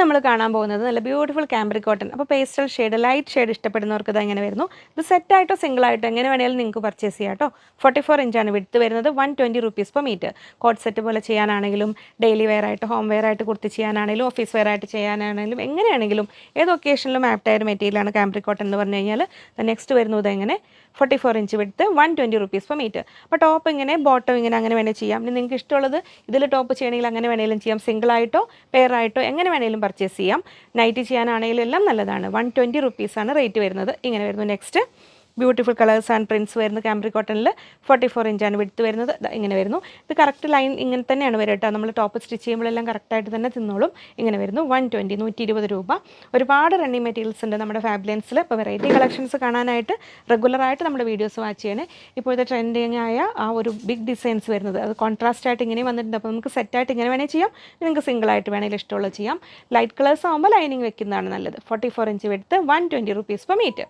നമ്മൾ കാണാൻ പോകുന്നത് നല്ല ബ്യൂട്ടിഫുൾ ക്യാമ്പറി കോട്ടൺ അപ്പോൾ പേസ്റ്റൽ ഷെയ്ഡ് ലൈറ്റ് ഷെയ്ഡ് ഇഷ്ടപ്പെടുന്നവർക്ക് ഇത് എങ്ങനെ വരുന്നു? ഇത് സെറ്റായിട്ടോ സിംഗിളായിട്ടോ എങ്ങനെ വേണമെങ്കിലും നിങ്ങൾക്ക് പർച്ചേസ് ചെയ്യാം കേട്ടോ. ഫോർട്ടി ഫോർ ഇഞ്ചാണ് വിടുത്ത് വരുന്നത് one twenty rupees per metre coat set പോലെ ചെയ്യാനാണെങ്കിലും ഡെയിലി വെയർ ആയിട്ട് ഹോം വെയർ ആയിട്ട് കുർത്തി ചെയ്യാനാണെങ്കിലും ഓഫീസ് വെയർ ആയിട്ട് ചെയ്യാനാണെങ്കിലും എങ്ങനെയാണെങ്കിലും ഏത് ഒക്കേഷനിലും ആപ്റ്റായ മെറ്റീരിയലാണ് ക്യാമ്പറി കോട്ടൺ എന്ന് പറഞ്ഞു കഴിഞ്ഞാൽ നെക്സ്റ്റ് വരുന്നത് എങ്ങനെ? ഫോർട്ടി ഫോർ ഇഞ്ച് വിടുത്ത് one twenty rupees per metre അപ്പോൾ ടോപ്പ് ഇങ്ങനെ ബോട്ടം ഇങ്ങനെ അങ്ങനെ വേണേൽ ചെയ്യാം. ഇനി നിങ്ങൾക്ക് ഇഷ്ടമുള്ളത് ഇതിൽ ടോപ്പ് ചെയ്യണമെങ്കിൽ അങ്ങനെ വേണേലും ചെയ്യാം. സിംഗിളായിട്ടോ പെയറായിട്ടോ എങ്ങനെ വേണേലും പർച്ചേസ് ചെയ്യാം. നൈറ്റ് ചെയ്യാനാണെങ്കിലും എല്ലാം നല്ലതാണ്. വൺ ട്വന്റി റുപ്പീസാണ് റേറ്റ് വരുന്നത്. ഇങ്ങനെ വരുന്നു. Next beautiful colours and prints വരുന്നത് ക്യാമ്പ്രി കോട്ടണിൽ ഫോർട്ടി ഫോർ ഇഞ്ചാണ് വിടുത്ത് വരുന്നത്. ഇങ്ങനെ വരുന്നു. ഇത് കറക്റ്റ് ലൈൻ ഇങ്ങനെ തന്നെയാണ് വരിക കേട്ടോ. നമ്മൾ ടോപ്പ് സ്റ്റിച്ച് ചെയ്യുമ്പോഴെല്ലാം കറക്റ്റായിട്ട് തന്നെ തിന്നോളും. ഇങ്ങനെ വരുന്നു. വൺ ട്വന്റി നൂറ്റി ഇരുപത് രൂപ. ഒരുപാട് റണ്ണിങ് മെറ്റീരിയൽസ് ഉണ്ട് നമ്മുടെ ഫാബ്ലൻസിൽ ഇപ്പോൾ വെറൈറ്റി കളക്ഷൻസ് കാണാനായിട്ട് റെഗുലറായിട്ട് നമ്മുടെ വീഡിയോസ് വാച്ച് ചെയ്യണേ. ഇപ്പോഴത്തെ ട്രെൻഡിങ് ആയ ആ ഒരു ബിഗ് ഡിസൈൻസ് വരുന്നത്. അത് കോൺട്രാസ്റ്റ് ആയിട്ട് ഇങ്ങനെ വന്നിട്ടുണ്ട്. അപ്പോൾ നമുക്ക് സെറ്റായിട്ട് ഇങ്ങനെ വേണേൽ ചെയ്യാം. നിങ്ങൾക്ക് സിംഗിളായിട്ട് വേണമെങ്കിൽ ഇഷ്ടമുള്ള ചെയ്യാം. ലൈറ്റ് കളേഴ്സ് ആകുമ്പോൾ ലൈനിങ് വെക്കുന്നതാണ് നല്ലത്. Forty four inch വെടുത്ത് one twenty rupees per metre